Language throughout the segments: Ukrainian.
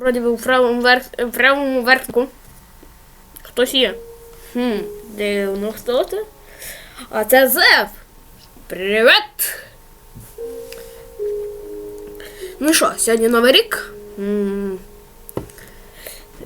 Вроді би у правому, верх, в правому верхку. Хтось є. Хм, дивно хто це? А це Зев. Привіт! Ну що, сьогодні новий рік. М,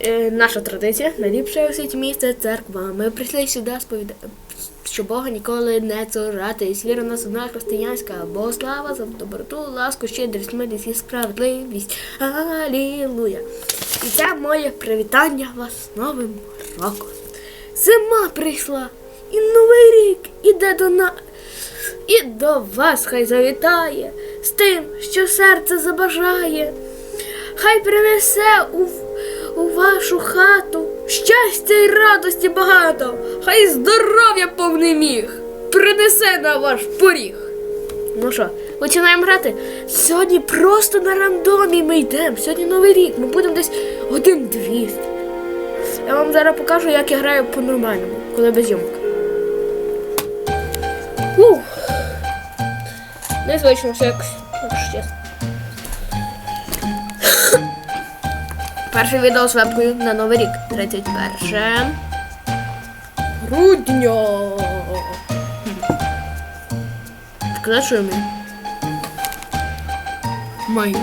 е, Наша традиція найліпше у світі місце церква. Ми прийшли сюди сповідати, що Бога ніколи не цуратись. Віра в нас одна християнська, бо слава за доброту, ласку, щедрість, милість і справедливість. Алілуя. І це моє привітання вас з Новим роком. Зима прийшла, і новий рік іде до нас. І до вас хай завітає з тим, що серце забажає. Хай принесе у, у вашу хату щастя й радості багато, хай здоров'я повний міг принесе на ваш поріг. Ну що, починаємо грати? Сьогодні просто на рандомі ми йдемо. Сьогодні новий рік. Ми будемо десь один 200. Я вам зараз покажу, як я граю по-нормальному, коли без зйомок. Ух. Незвично все якось, Перше відео з вебкою на Новий рік. 31 грудня. Маю? Маю.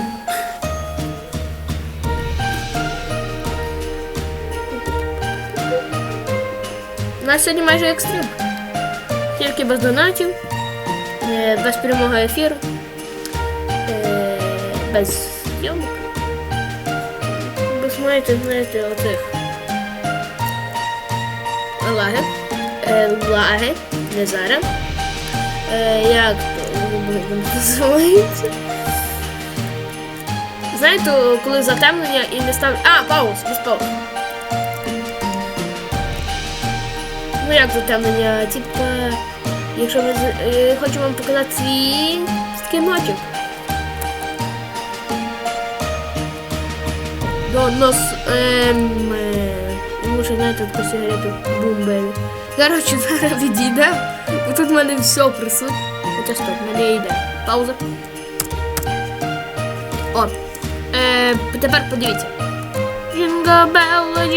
У нас сьогодні майже екстрим. Тільки без донатів, е, без прямого ефіру, е, без зйомок. Ви знаєте, знаєте, оцих лаги. Е, лаги, не зараз. Е, як називається? Знаєте, коли затемнення і не ставлять. А, пауз, без пауз. Ну як затемнення? Типа, якщо з- е, хочу вам показати свій скіночок. До нас ем, е, може знаєте таку сигарету бумбелі. Зараз зараз відійде, бо тут в мене все присутнє. Хоча стоп, мене йде. Пауза. О. Е, тепер подивіться. Jingle bell,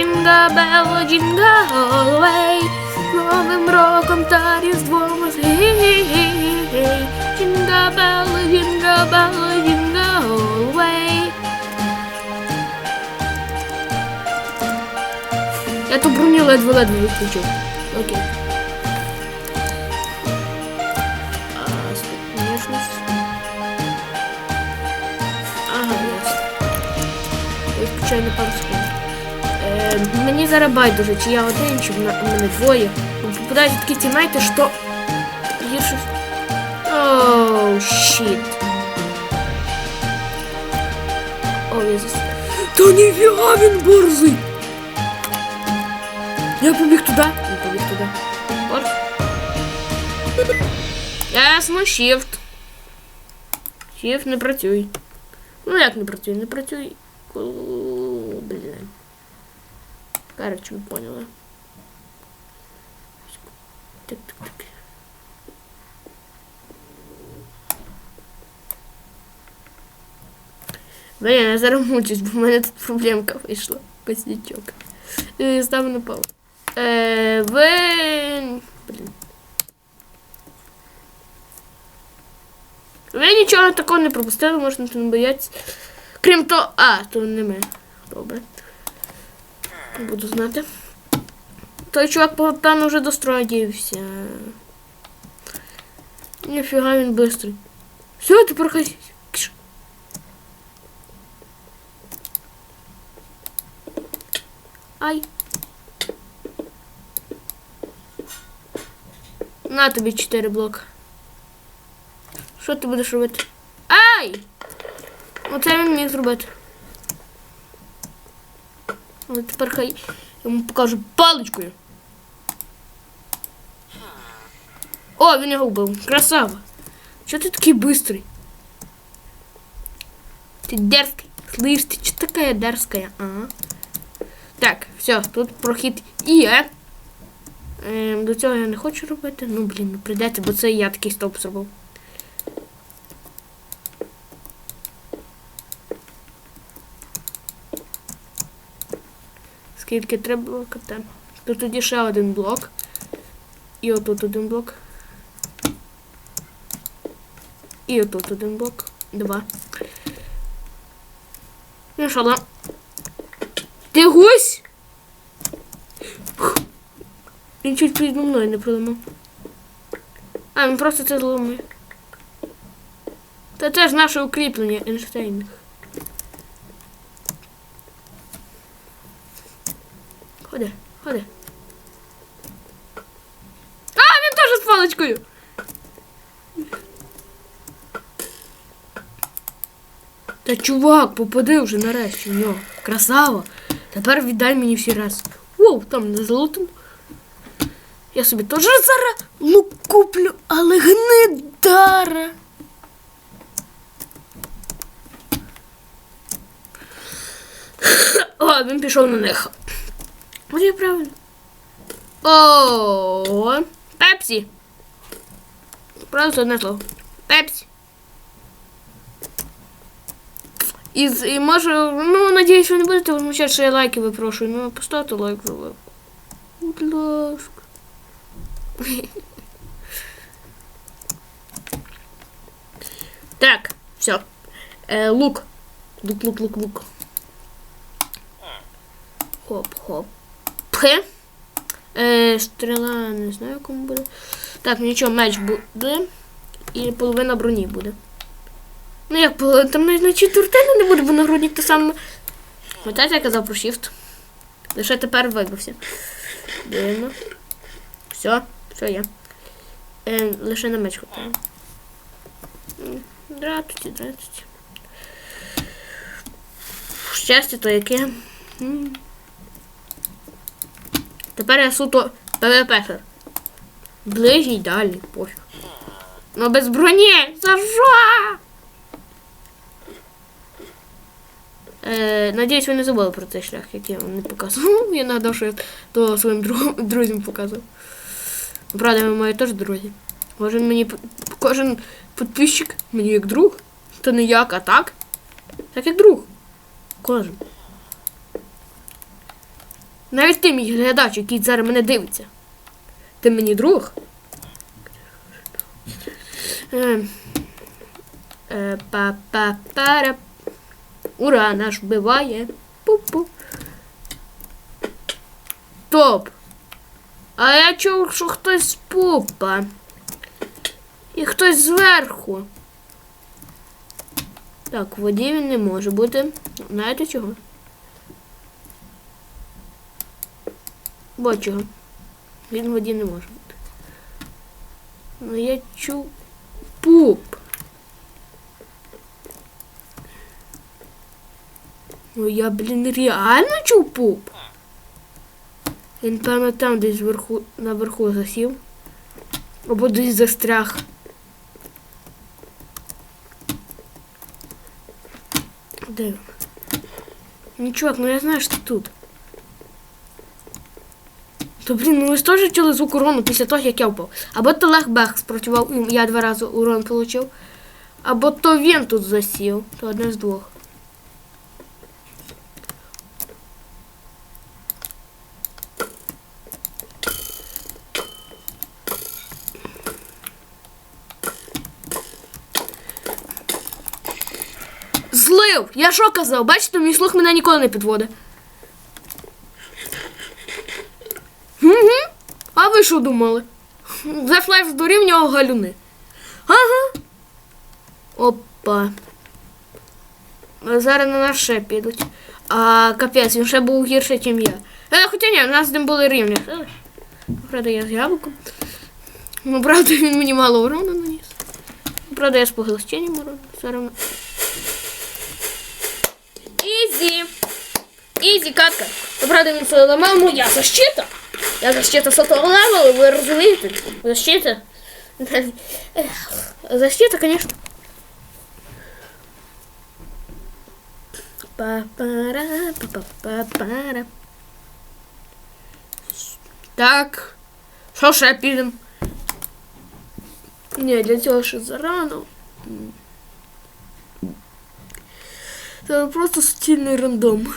jingle all the way. Новим роком та різдвом гей-гей-гей-гей. Jingle bell, jingle bell, jingle all Я ту броню ледве-ледве відключив. Окей. Ага, ясно. Я включаю на пару секунд. Е, мені зараз байдуже, чи я один, чи мене двоє. Попадають такі тімейти, що гірше. Оу, щіт. О, я зас... Та ніфіга він борзий! Я побіг туди. Я побіг туди. Борз. Ясно, shift. Shift не працюй. Ну як не працює? Не працює. Ку- Блін. Короче, ми поняли. Так, так, так. Блін, я зараз мучусь, бо в мене тут проблемка вийшла. Коснячок. Е, Ставлю на паузу. Е, ви... Блін. Ви нічого такого не пропустили, можна не боятися. Крім того... А, то не ми. Добре. Буду знати. Той чувак, певно, вже достроївся. Ніфіга він бистрий. Все, хай. Кш. Ай. На тобі 4 блока. Що ти будеш робити? Ай! Оце він міг зробити. Але тепер хай йому покажу паличкою. О, він його вбив. Красава. Чого ти такий быстрый? Ты дерзкий. Слышь, ты что такая дерзкая, а? Так, все, тут прохід є. Ем, до цього я не хочу робити. Ну, блін, ну прийдеться, бо це я такий стоп зробив. Скільки три блока там. Тут тоді ще один блок. І отут один блок. І отут один блок. Два. Ну що, да? Ти гусь? Він чуть під мною не проламав. А, він просто це зламує. Та це ж наше укріплення Ейнштейн. Ходи, ходи. А, він теж з паличкою. Та чувак, попади вже нарешті в нього. Красава. Тепер віддай мені всі раз. Воу, там не золотим. Я собі теж зараз лук куплю, але гнидара. О, він пішов на них. От я правильно. О, Пепсі. Просто одне слово. Пепсі. І, і може, ну, надіюсь, ви не будете возмущати, що я лайки випрошую. Ну, поставте лайк лайк. Будь ласка. Так, все. Е, лук. Лук, лук, лук, лук. Хоп, хоп. Пхе. Е, стріла, не знаю, кому буде. Так, нічого, меч буде. І половина броні буде. Ну як половина, там на четвертина не буде, бо на нагрудник то саме. Пам'ятаєте, я казав про shift? Лише тепер вибився. Дивно. Все, все є. Е, лише на меч хватає. Дратуті, дратуті. Щастя то яке. Тепер я суто ПВП. Ближній дальній, пофіг. Ну без броні! За що? Е, надіюсь, ви не забули про цей шлях, який я вам не показував. Я нагадав, що я то своїм друзям показував. Правда, ви мої теж друзі. Кожен мені кожен підписчик мені як друг. То не як, а так. Так як друг. Кожен. Навіть ти, мій глядач, який зараз мене дивиться. Ти мені друг. Е, е, па-па-пара. Ура, наш вбиває. Пу-пу. Топ. А я чув, що хтось з пупа. І хтось зверху. Так, в воді він не може бути. Знаєте чого? Бо чого. Він в воді не може бути. Ну я чув пуп. Ну я, блін, реально чув пуп. Він, певно, там десь вверху, наверху засів. Або десь застряг. Де він? Ну, чувак, ну я знаю, що ти тут. То, блін, ну ви ж теж чули звук урону після того, як я впав. Або то Лех Бех спрацював, я два рази урон отримав. Або то він тут засів. То одне з двох. Злив! Я що казав? Бачите, мій слух мене ніколи не підводить. Угу. А ви що думали? Зефлайф здурів в нього галюни. Ага. Опа. Зараз на нас ще підуть. А капець, він ще був гірше, ніж я. Е, хоча ні, у нас з ним були рівні. Е, Правда, я з яблуком. Ну, правда, він мені мало урону наніс. Правда, я з поглощенням урону. Зараз. Ізі, катка. Ну, правда, він це ламав, ну я защита. Я защита сотого левела, ви розумієте? Защита. Ех, Защита, конечно. Па-пара, па-па-па-пара. Так. Що ще підемо? Ні, для цього ще зарано. Це просто суцільний рандом.